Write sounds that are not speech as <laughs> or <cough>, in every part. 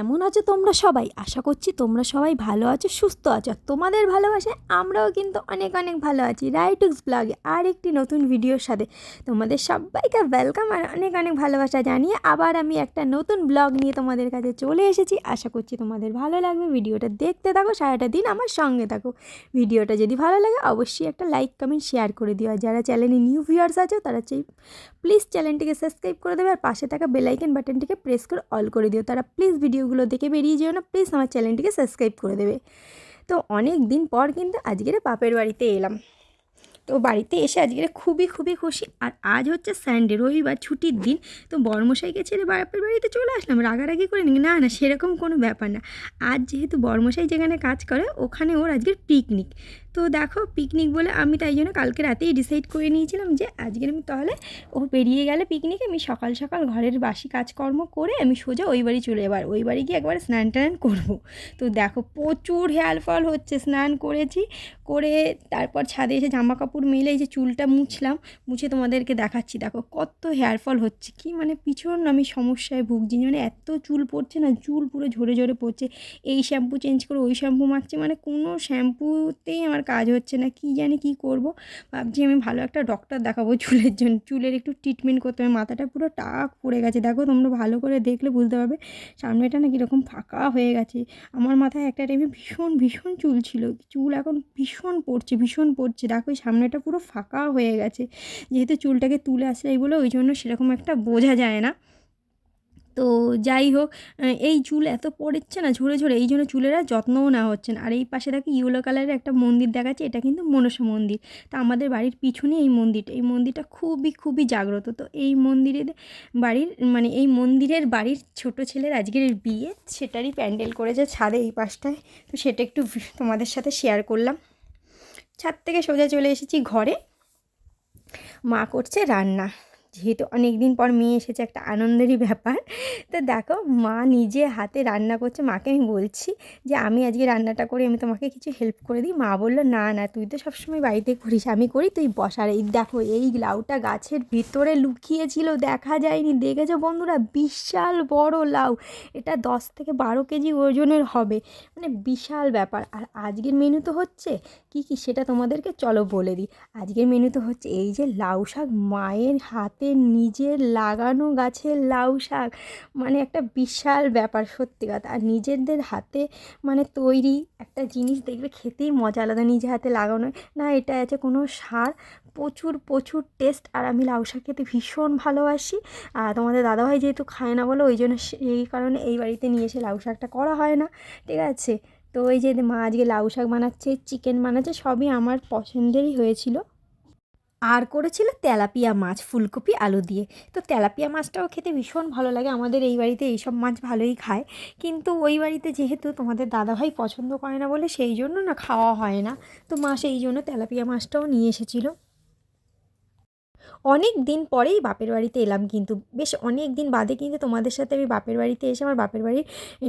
কেমন আছো তোমরা সবাই? আশা করছি তোমরা সবাই ভালো আছো, সুস্থ আছো। তোমাদের ভালোবাসায় আমরাও কিন্তু অনেক অনেক ভালো আছি। রাইটুক্স ব্লগে আর একটি নতুন ভিডিওর সাথে তোমাদের সবাইকে ওয়েলকাম আর অনেক অনেক ভালোবাসা জানিয়ে আবার আমি একটা নতুন ব্লগ নিয়ে তোমাদের কাছে চলে এসেছি। আশা করছি তোমাদের ভালো লাগবে। ভিডিওটা দেখতে থাকো, সারাটা দিন আমার সঙ্গে থাকো। ভিডিওটা যদি ভালো লাগে অবশ্যই একটা লাইক কমেন্ট শেয়ার করে দিও। আর যারা চ্যানেলে নিউ ভিউয়ার্স আছে, তারা চাই প্লিজ চ্যানেলটিকে সাবস্ক্রাইব করে দেবে আর পাশে থাকা বেলাইকেন বাটনটিকে প্রেস করে অল করে দিও। তারা প্লিজ ভিডিওগুলো দেখে বেরিয়ে যেও না প্লিজ আমার চ্যানেলটিকে সাবস্ক্রাইব করে দেবে। তো অনেক দিন পর কিন্তু আজকের বাপের বাড়িতে এলাম। তো বাড়িতে এসে আজকে খুবই খুবই খুশি। আর আজ হচ্ছে সানডে রবিবার, ছুটির দিন। তো বর্মশাইকে ছেড়ে বাপের বাড়িতে চলে আসলাম। রাগারাগি করে নি না না, সেরকম কোনো ব্যাপার না। আজ যেহেতু বর্মশাই যেখানে কাজ করে, ওখানে ওর আজকের পিকনিক তো দেখো পিকনিক বলে আমি তাই জন্য কালকে রাতেই ডিসাইড করে নিয়েছিলাম যে আজকে আমি তাহলে ও বেরিয়ে গেলে পিকনিকে আমি সকাল সকাল ঘরের বাসি কাজকর্ম করে আমি সোজা ওই বাড়ি চলে যাবার ওই বাড়ি গিয়ে একবার স্নান টান করব। তো দেখো প্রচুর হেয়ার ফল হচ্ছে, স্নান করেছি, করে তারপর ছাদে এসে জামা কাপড় মেলে এই যে চুলটা মুছলাম, মুছে তোমাদেরকে দেখাচ্ছি। দেখো কত হেয়ার ফল হচ্ছে, কি মানে পিছন আমি সমস্যায় ভুগছি মানে এত চুল পড়ছে না, চুল পুরো ঝরে ঝরে পড়ছে। এই শ্যাম্পু চেঞ্জ করে ওই শ্যাম্পু মাখছি মানে কোনো শ্যাম্পুতেই আমার কাজ হচ্ছে না, কি জানি কি করব। ভাবছি আমি ভালো একটা ডক্টর দেখাবো চুলের জন্য। চুলের একটু ট্রিটমেন্ট করতে হবে, মাথাটা পুরো টাক পড়ে গেছে। দেখো তোমরা ভালো করে দেখলে বুঝতে পারবে, সামনেটা না কীরকম ফাঁকা হয়ে গেছে। আমার মাথায় একটা টাইমে ভীষণ ভীষণ চুল ছিল। চুল এখন ভীষণ পড়ছে ভীষণ পড়ছে। দেখো এই সামনেটা পুরো ফাঁকা হয়ে গেছে। যেহেতু চুলটাকে তুলে আসলে বলে ওই জন্য সেরকম একটা বোঝা যায় না। তো যাই হোক এই চুল এত পড়েছে না ঝরে ঝরে, এই জন্য চুলের আর যত্নও নেওয়া হচ্ছে না। আর এই পাশে দেখো ইয়েলো কালারের একটা মন্দির দেখাচ্ছে, এটা কিন্তু মনসা মন্দির। তা আমাদের বাড়ির পিছনে এই মন্দিরটা এই মন্দিরটা খুবই খুবই জাগ্রত। তো এই মন্দিরের বাড়ির মানে এই মন্দিরের বাড়ির ছোট ছেলের আজকের বিয়ে, সেটারই প্যান্ডেল করেছে ছাদে এই পাশটায়। তো সেটা একটু তোমাদের সাথে শেয়ার করলাম। ছাদ থেকে সোজা চলে এসেছি ঘরে। মা করছে রান্না। যেহেতু অনেক দিন পর মেয়ে এসেছে, একটা আনন্দেরই ব্যাপার। তো দেখো, মা নিজে হাতে রান্না করছে, মাকে আমি বলছি যে, আমি আজকে রান্নাটা করি, আমি তোমাকে কিছু হেল্প করে দিই। মা বলল, না না, তুই তো সবসময় বাড়িতে করিস, আমি করি, তুই বসার এই দেখো, এই লাউটা গাছের ভিতরে লুকিয়েছিল, দেখা যায়নি। দেখেছ বন্ধুরা? বিশাল বড় লাউ। এটা দশ থেকে বারো কেজি ওজনের হবে। মানে বিশাল ব্যাপার। আর আজকের মেনু তো হচ্ছে, কি কি, সেটা তোমাদেরকে চলো বলে দিই। আজকের মেনু তো হচ্ছে, এই যে লাউ শাক মায়ের হাত হাতে নিজের লাগানো গাছের লাউ শাক। মানে একটা বিশাল ব্যাপার, সত্যি কথা। আর নিজেদের হাতে মানে তৈরি একটা জিনিস দেখবে খেতেই মজা আলাদা, নিজে হাতে লাগানো। না, এটা আছে কোনো সার। প্রচুর প্রচুর টেস্ট আর আমি লাউ শাক খেতে ভীষণ ভালোবাসি। আর তোমাদের দাদাভাই যেহেতু খায় না বলো, ওই জন্য এই কারণে এই বাড়িতে নিয়ে এসে লাউ শাকটা করা হয় না। ঠিক আছে? তো ওই যে মা আজকে লাউ শাক বানাচ্ছে চিকেন বানাচ্ছে, সবই আমার পছন্দেরই হয়েছিল। আর করেছিল তেলাপিয়া মাছ, ফুলকপি, আলু দিয়ে। তো তেলাপিয়া মাছটাও খেতে ভীষণ ভালো লাগে। আমাদের এই বাড়িতে এইসব মাছ ভালোই খায়। কিন্তু ওই বাড়িতে যেহেতু তোমাদের দাদাভাই পছন্দ করে না বলে, সেই জন্য না খাওয়া হয় না। তো মা সেই জন্য তেলাপিয়া মাছটাও নিয়ে এসেছিল। অনেক দিন পরেই বাপের বাড়িতে এলাম কিন্তু, বেশ অনেক দিন বাদে কিন্তু তোমাদের সাথে আমি বাপের বাড়িতে এসে আমার বাপের বাড়ির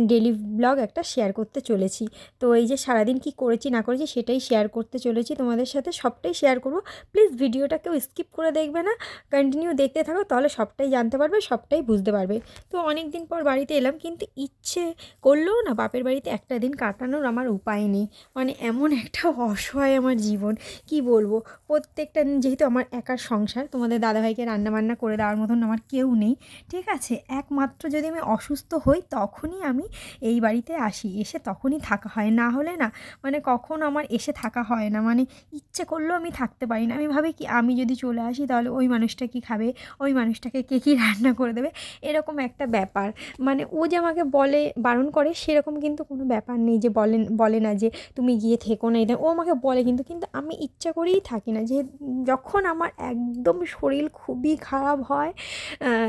ডেলি ব্লগ একটা শেয়ার করতে চলেছি। তো এই যে সারাদিন কি করেছি না করেছি সেটাই শেয়ার করতে চলেছি তোমাদের সাথে, সবটাই শেয়ার করব। প্লিজ ভিডিওটা কেউ স্কিপ করে দেখবে না কন্টিনিউ দেখতে থাকো, তাহলে সবটাই জানতে পারবে, সবটাই বুঝতে পারবে। তো অনেক দিন পর বাড়িতে এলাম কিন্তু ইচ্ছে করলেও না বাপের বাড়িতে একটা দিন কাটানোর আমার উপায় নেই। মানে এমন একটা <laughs> অসহায় আমার জীবন, কি বলব? প্রত্যেকটা যেহেতু আমার একার সংসার তোমাদের দাদাভাইকে রান্নাবান্না করে দেওয়ার মতন আমার কেউ নেই। ঠিক আছে, একমাত্র যদি আমি অসুস্থ হই, তখনই আমি এই বাড়িতে আসি। এসে তখনই থাকা হয়। না হলে না মানে কখন আমার এসে থাকা হয় না। মানে ইচ্ছে করলেও আমি থাকতে পারি না। আমি ভাবি কি, আমি যদি চলে আসি তাহলে ওই মানুষটা কি খাবে? ওই মানুষটাকে কে কী রান্না করে দেবে? এরকম একটা ব্যাপার। মানে ও যে আমাকে বলে, বারণ করে, সেরকম কিন্তু কোনো ব্যাপার নেই যে বলেন, বলে না যে তুমি গিয়ে থেকো না। এটা ও আমাকে বলে কিন্তু কিন্তু আমি ইচ্ছা করেই থাকি না। যে যখন আমার একদম শরীর খুবই খারাপ হয়।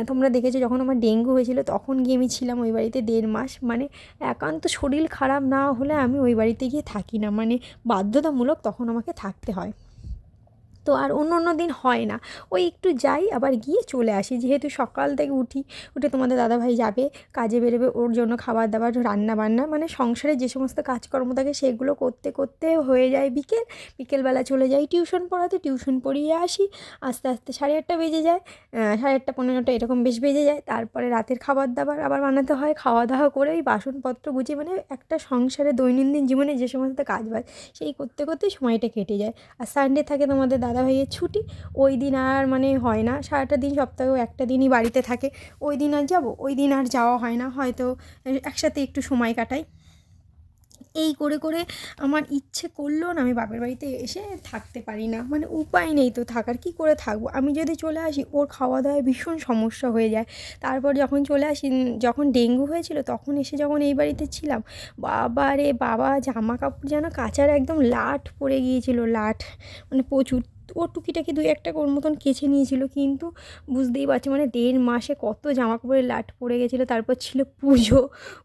তোমরা দেখেছ যখন আমার ডেঙ্গু হয়েছিল তখন গিয়ে আমি ছিলাম ওই বাড়িতে দেড় মাস। মানে একান্ত শরীর খারাপ না হলে আমি ওই বাড়িতে গিয়ে থাকি না। মানে বাধ্যতামূলক তখন আমাকে থাকতে হয়। তো আর অন্য অন্য দিন হয় না। ওই একটু যাই, আবার গিয়ে চলে আসি। যেহেতু সকাল থেকে উঠি, উঠে তোমাদের দাদাভাই যাবে, কাজে বেরোবে, ওর জন্য খাবার দাবার রান্না বান্না মানে সংসারে যে সমস্ত কাজকর্ম থাকে সেগুলো করতে করতে হয়ে যায় বিকেল। বিকেলবেলা চলে যাই টিউশন পড়াতে, টিউশন পড়িয়ে আসি। আস্তে আস্তে সাড়ে আটটা বেজে যায়। সাড়ে আটটা পনেরোটা এরকম বেশ বেজে যায়। তারপরে রাতের খাবার দাবার আবার বানাতে হয়। খাওয়া দাওয়া করে ওই বাসনপত্র গুছিয়ে মানে একটা সংসারে দৈনন্দিন জীবনে যে সমস্ত কাজ বাজ সেই করতে করতেই সময়টা কেটে যায়। আর সানডে থাকে তোমাদের দাদাভাইয়ের ছুটি, ওই দিন আর মানে হয় না। সারাটা দিন সপ্তাহেও একটা দিনই বাড়িতে থাকে। ওই দিন আর যাব, ওই দিন আর যাওয়া হয় না। হয়তো একসাথে একটু সময় কাটাই। এই করে করে আমার ইচ্ছে করলেও না আমি বাপের বাড়িতে এসে থাকতে পারি না। মানে উপায় নেই তো থাকার, কি করে থাকব? আমি যদি চলে আসি, ওর খাওয়া দাওয়ায় ভীষণ সমস্যা হয়ে যায়। তারপর যখন চলে আসি, যখন ডেঙ্গু হয়েছিল, তখন এসে যখন এই বাড়িতে ছিলাম, বাবা রে বাবা, জামা কাপড় যেন কাচার একদম লাট পড়ে গিয়েছিল, লাট। মানে প্রচুর ও টুকিটাকি দুই একটা ওর মতন কেচে নিয়েছিল, কিন্তু বুঝতেই পারছি মানে দেড় মাসে কত জামা কাপড়ের লাট পড়ে গেছিল, তারপর ছিল পুজো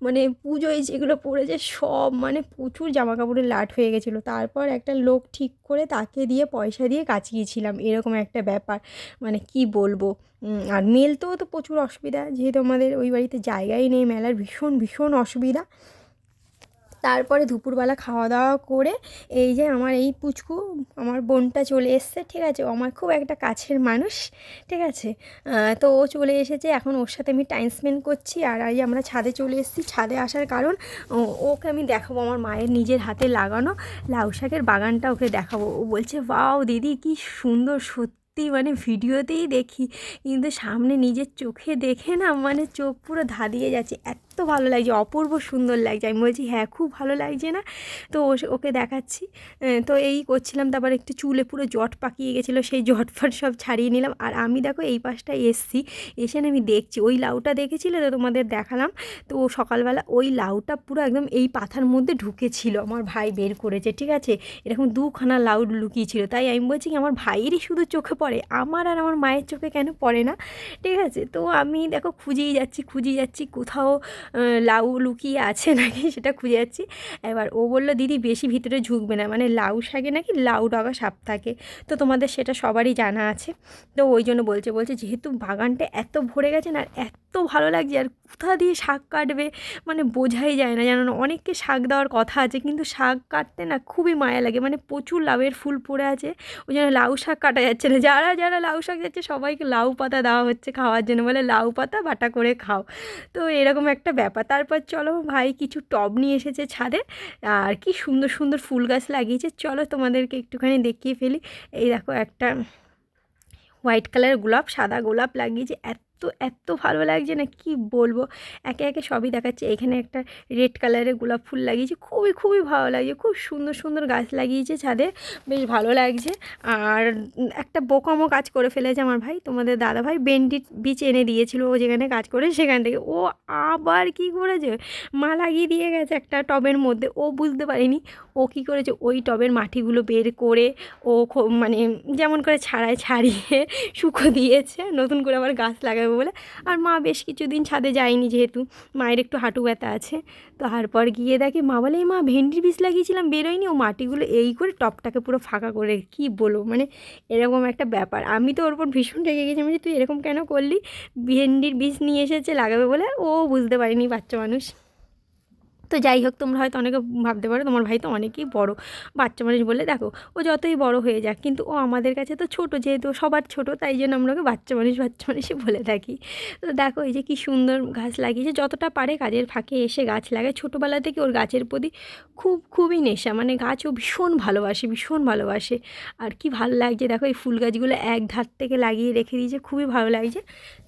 মানে পুজোয় যেগুলো পড়েছে সব মানে প্রচুর জামা কাপড়ের লাট হয়ে গেছিল। তারপর একটা লোক ঠিক করে তাকে দিয়ে পয়সা দিয়ে কাচিয়েছিলাম, এরকম একটা ব্যাপার মানে কি বলব? আর মেলতেও তো প্রচুর অসুবিধা, যেহেতু আমাদের ওই বাড়িতে জায়গাই নেই, মেলার ভীষণ ভীষণ অসুবিধা। তারপরে দুপুরবেলা খাওয়া দাওয়া করে এই যে আমার এই পুচকু, আমার বোনটা চলে এসছে, ঠিক আছে? ও আমার খুব একটা কাছের মানুষ, ঠিক আছে? তো ও চলে এসেছে, এখন ওর সাথে আমি টাইম স্পেন্ড করছি আর এই আমরা ছাদে চলে এসেছি। ছাদে আসার কারণ ওকে আমি দেখাবো, আমার মায়ের নিজের হাতে লাগানো লাউ শাকের বাগানটা ওকে দেখাবো। ও বলছে বাও দিদি, কি সুন্দর, সত্যি মানে ভিডিওতেই দেখি। কিন্তু সামনে নিজের চোখে দেখে না মানে চোখ পুরো ধাঁধিয়ে যাচ্ছে। এত ভালো লাগছে, অপূর্ব সুন্দর লাগছে। আমি বলছি হ্যাঁ খুব ভালো লাগছে না? তো ওকে দেখাচ্ছি। তো এই করছিলাম, তারপর একটু চুলে পুরো জট পাকিয়ে গেছিল, সেই জট ফট সব ছাড়িয়ে নিলাম। আর আমি দেখো, এই পাশটায় এসছি, এসে আমি দেখছি। ওই লাউটা দেখেছিলে তো তোমাদের দেখালাম? তো সকালবেলা ওই লাউটা পুরো একদম এই পাথার মধ্যে ঢুকেছিল, আমার ভাই বের করেছে, ঠিক আছে? এরকম দুখানা লাউ লুকিয়েছিল। তাই আমি বলছি কি, আমার ভাইয়েরই শুধু চোখে পড়ে, আমার আর আমার মায়ের চোখে কেন পড়ে না? ঠিক আছে? তো আমি দেখো, খুঁজেই যাচ্ছি খুঁজেই যাচ্ছি, কোথাও লাউ লুকিয়ে আছে নাকি <laughs> সেটা খুঁজে যাচ্ছি। এবার ও বলল, দিদি, বেশি ভিতরে ঝুঁকবে না। মানে লাউ শাকে নাকি লাউ ডগা সাপ থাকে। তো তোমাদের সেটা সবারই জানা আছে। তো ওই জন্য বলছে বলছে, যেহেতু বাগানটা এত ভরে গেছে না, আর এত ভালো লাগছে আর কোথা দিয়ে শাক কাটবে? মানে বোঝাই যায় না জানো না? অনেককে শাক দেওয়ার কথা আছে কিন্তু শাক কাটতে না খুবই মায়া লাগে। মানে প্রচুর লাউয়ের ফুল পড়ে আছে। ওই জন্য লাউ শাক কাটা যাচ্ছে না। যারা যারা লাউ শাক যাচ্ছে সবাইকে লাউ পাতা দেওয়া হচ্ছে খাওয়ার জন্য। বলে লাউ পাতা বাটা করে খাও। তো এরকম একটা ব্যাপার। তারপর চলো ভাই কিছু টব নিয়ে এসেছে ছাদে। আর কি সুন্দর সুন্দর ফুল গাছ লাগিয়েছে। চলো তোমাদেরকে একটুখানি দেখিয়ে ফেলি। এই দেখো একটা হোয়াইট কালার গোলাপ, সাদা গোলাপ লাগিয়েছে। এত এত ভালো লাগছে না, কি বলব? একে একে সবই দেখাচ্ছে। এখানে একটা রেড কালারের গোলাপ ফুল লাগিয়েছে, খুবই খুবই ভালো লাগছে। খুব সুন্দর সুন্দর গাছ লাগিয়েছে ছাদে, বেশ ভালো লাগছে। আর একটা বোকামো কাজ করে ফেলেছে আমার ভাই, তোমাদের দাদা ভাই বেন্ডি বীজ এনে দিয়েছিল ও যেখানে কাজ করে সেখান থেকে। ও আবার কি করেছে? মা লাগিয়ে দিয়ে গেছে একটা টবের মধ্যে। ও বুঝতে পারেনি ও কী করেছে। ওই টবের মাটিগুলো বের করে ও মানে যেমন করে ছাড়ায়, ছাড়িয়ে শুকো দিয়েছে। নতুন করে আবার গাছ লাগাবে বলে। আর মা বেশ কিছুদিন ছাদে যায়নি যেহেতু মায়ের একটু হাঁটু ব্যথা আছে। তো তারপর গিয়ে দেখে মা বলে "এই মা ভেন্ডির বীজ লাগিয়েছিলাম বেরোয়নি। ও মাটিগুলো এই করে টপটাকে পুরো ফাঁকা করে কি বলব? মানে এরকম একটা ব্যাপার। আমি তো ওর উপর ভীষণ রেগে গেছিলাম বলছি, তুই এরকম কেন করলি? ভেন্ডির বীজ নিয়ে এসেছে লাগাবে বলে? ও বুঝতে পারিনি বাচ্চা মানুষ। তো যাই হোক, তোমরা হয়তো অনেকে ভাবতে পারো, তোমার ভাই তো অনেকেই বড়, বাচ্চা মানুষ বলে দেখো, ও যতই বড় হয়ে যাক, কিন্তু ও আমাদের কাছে তো ছোট, যেহেতু সবার ছোট, তাই জন্য আমরা ওকে বাচ্চা মানুষ, বাচ্চা মানুষই বলে থাকি। তো দেখো, এই যে কি সুন্দর গাছ লাগিয়েছে, যতটা পারে কাজের ফাঁকে এসে গাছ লাগায়। ছোটোবেলা থেকে ওর গাছের প্রতি খুব, খুবই নেশা মানে গাছ ও ভীষণ ভালোবাসে ভীষণ ভালোবাসে। আর কি ভালো লাগছে, দেখো, এই ফুল গাছগুলো এক ধার থেকে লাগিয়ে রেখে দিয়েছে, খুবই ভালো লাগছে।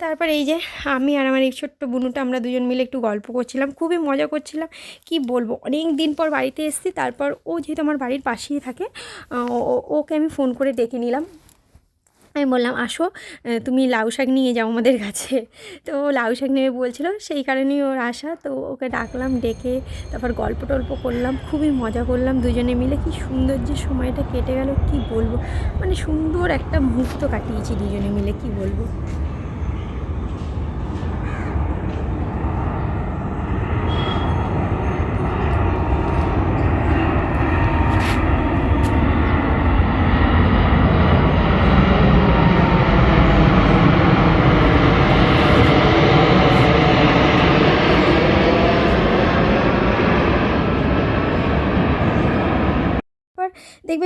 তারপর এই যে আমি আর আমার এই ছোট্ট বুনুটা, আমরা দুজন মিলে একটু গল্প করছিলাম, খুবই মজা করছিলাম। কি বলব? অনেক দিন পর বাড়িতে এসেছি, তারপর ও যেহেতু আমার বাড়ির পাশেই থাকে ওকে আমি ফোন করে ডেকে নিলাম। আমি বললাম, আসো তুমি লাউ শাক নিয়ে যাও আমাদের কাছে। তো লাউ শাক নেবে বলছিল, সেই কারণেই ওর আসা তো ওকে ডাকলাম, ডেকে তারপর গল্প টল্প করলাম, খুবই মজা করলাম দুজনে মিলে। কি সুন্দর যে সময়টা কেটে গেল, কি বলব? মানে সুন্দর একটা মুহূর্ত কাটিয়েছি দুজনে মিলে, কি বলব?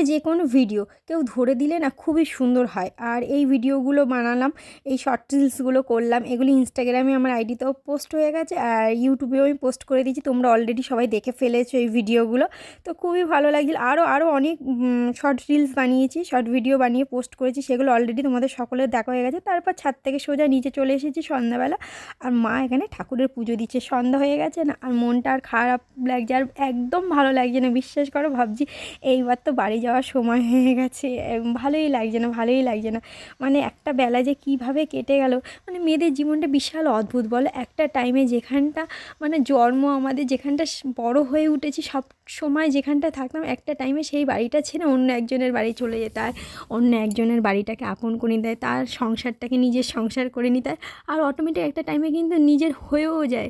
যে কোনো ভিডিও কেউ ধরে দিলে না খুবই সুন্দর হয়। আর এই ভিডিওগুলো বানালাম, এই শর্ট রিলসগুলো করলাম, এগুলি ইনস্টাগ্রামে আমার আইডিতেও পোস্ট হয়ে গেছে আর ইউটিউবেও আমি পোস্ট করে দিয়েছি, তোমরা অলরেডি সবাই দেখে ফেলেছো এই ভিডিওগুলো তো খুবই ভালো লাগছিল। আরও আরও অনেক শর্ট রিলস বানিয়েছি শর্ট ভিডিও বানিয়ে পোস্ট করেছি, সেগুলো অলরেডি তোমাদের সকলের দেখা হয়ে গেছে। তারপর ছাদ থেকে সোজা নিচে চলে এসেছি সন্ধ্যাবেলা। আর মা এখানে ঠাকুরের পুজো দিচ্ছে, সন্ধ্যা হয়ে গেছে না, আর মনটা আর খারাপ লাগছে, আর একদম ভালো লাগছে না, বিশ্বাস করো ভাবছি এইবার তো বাড়ি যাওয়ার সময় হয়ে গেছে। ভালোই লাগছে না, ভালোই লাগছে না। মানে একটা বেলা যে কীভাবে কেটে গেল মানে মেয়েদের জীবনটা বিশাল অদ্ভুত বলো। একটা টাইমে যেখানটা মানে জন্ম আমাদের যেখানটা বড় হয়ে উঠেছি, সব সময় যেখানটা থাকতাম, একটা টাইমে সেই বাড়িটা ছেড়ে অন্য একজনের বাড়ি চলে যেতে অন্য একজনের বাড়িটাকে আপন করে হয় তার সংসারটাকে নিজের সংসার করে নিতে হয়। আর অটোমেটিক একটা টাইমে কিন্তু নিজের হয়েও যায়।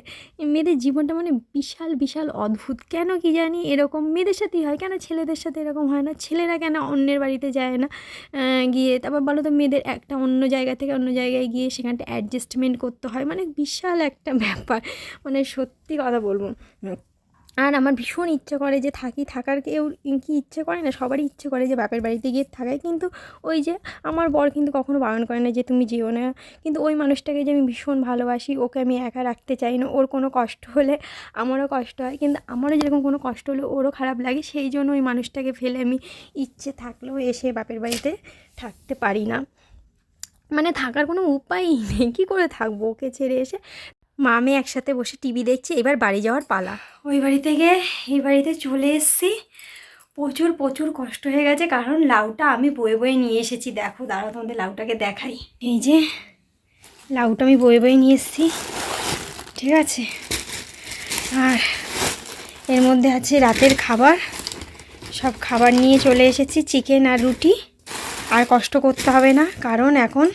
মেয়েদের জীবনটা মানে বিশাল বিশাল অদ্ভুত। কেন কি জানি এরকম, মেয়েদের সাথেই হয়, কেন ছেলেদের সাথে এরকম হয় না। ছেলেরা কেন অন্যের বাড়িতে যায় না? গিয়ে তারপর বলো তো মেয়েদের একটা অন্য জায়গা থেকে অন্য জায়গায় গিয়ে সেখানটা অ্যাডজাস্টমেন্ট করতে হয়। মানে বিশাল একটা ব্যাপার। মানে সত্যি কথা বলব। আর আমার ভীষণ ইচ্ছে করে যে থাকি, থাকার কেউ কি ইচ্ছে করে না? সবারই ইচ্ছে করে যে বাপের বাড়িতে গিয়ে থাকায় কিন্তু ওই যে আমার বর কিন্তু কখনো বারণ করে না যে তুমি যেও না। কিন্তু ওই মানুষটাকে যে আমি ভীষণ ভালোবাসি, ওকে আমি একা রাখতে চাই না। ওর কোনো কষ্ট হলে আমারও কষ্ট হয়। কিন্তু আমারও যেরকম কোনো কষ্ট হলে ওরও খারাপ লাগে। সেই জন্য ওই মানুষটাকে ফেলে আমি ইচ্ছে থাকলেও এসে বাপের বাড়িতে থাকতে পারি না। মানে থাকার কোনো উপায়ই নেই। কী করে থাকব? ওকে ছেড়ে এসে মা, আমি একসাথে বসে টিভি দেখছি, এবার বাড়ি যাওয়ার পালা। ওই বাড়ি থেকে, এই বাড়িতে চলে এসেছি। প্রচুর প্রচুর কষ্ট হয়ে গেছে, কারণ লাউটা আমি বয়ে বয়ে নিয়ে এসেছি। দেখো, দাঁড়াও, তোমাদের লাউটাকে দেখাই। এই যে, লাউটা আমি বয়ে বয়ে নিয়ে এসেছি। ঠিক আছে? আর এর মধ্যে আছে রাতের খাবার। সব খাবার নিয়ে চলে এসেছি, চিকেন আর রুটি। আর কষ্ট করতে হবে না, কারণ এখন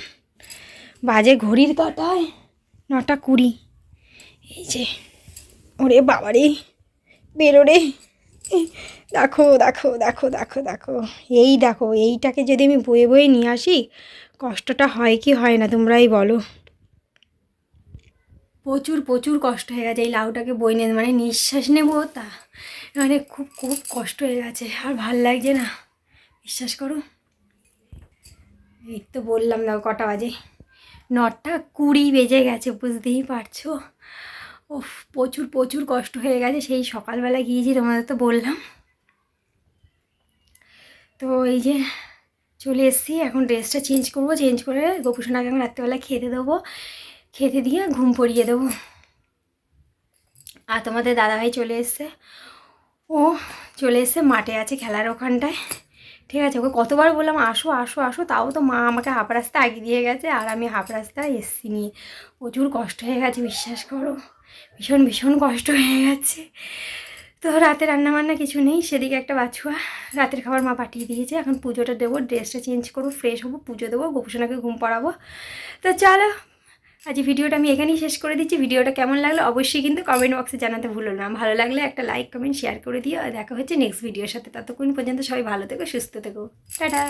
বাজে ঘড়ির কাটায় নটা কুড়ি। এই যে, ওরে বাবারে বেরো রে। দেখো দেখো দেখো দেখো দেখো। এই দেখো, এইটাকে যদি আমি বয়ে বয়ে নিয়ে আসি, কষ্টটা হয় কি হয় না, তোমরাই বলো। প্রচুর প্রচুর কষ্ট হয়ে গেছে, এই লাউটাকে বই নিয়ে। মানে নিঃশ্বাস নেব তা মানে খুব খুব কষ্ট হয়ে গেছে। আর ভালো লাগছে না। বিশ্বাস করো। এই তো বললাম, দেখো, কটা বাজে। নটা কুড়ি বেজে গেছে, বুঝতেই পারছ? ও প্রচুর প্রচুর কষ্ট হয়ে গেছে। সেই সকালবেলা গিয়েছি, তোমাদের তো বললাম। তো এই যে চলে এসেছি, এখন ড্রেসটা চেঞ্জ করব। চেঞ্জ করে গোপুসোনাকে আমি রাত্রেবেলা খেতে দেবো। খেতে দিয়ে ঘুম পড়িয়ে দেবো। আর তোমাদের দাদাভাই চলে এসছে। ও চলে এসছে, মাঠে আছে, খেলার ওখানটায়। ঠিক আছে, ওকে কতবার বললাম, আসো আসো আসো। তাও তো মা আমাকে হাফ রাস্তা আগে দিয়ে গেছে আর আমি হাফ রাস্তা এসছি নিয়ে প্রচুর কষ্ট হয়ে গেছে, বিশ্বাস করো। ভীষণ ভীষণ কষ্ট হয়ে গেছে। তো রাতে রান্না বান্না কিছু নেই, সেদিকে একটা বাছুয়া। রাতের খাবার মা পাঠিয়ে দিয়েছে, এখন পুজোটা দেবো, ড্রেসটা চেঞ্জ করব, ফ্রেশ হব, পুজো দেবো, গোপুসোনাকে ঘুম পাড়াবো। তো চলো আজ ভিডিওটা আমি এখানেই শেষ করে দিচ্ছি। ভিডিওটা কেমন লাগল অবশ্যই কিন্তু কমেন্ট বক্সে জানাতে ভুলো না। ভালো লাগলে একটা লাইক কমেন্ট শেয়ার করে দিও। আর দেখা হচ্ছে নেক্সট ভিডিওর সাথে। ততক্ষণ পর্যন্ত সবাই ভালো থেকো, সুস্থ থেকো। টাটা!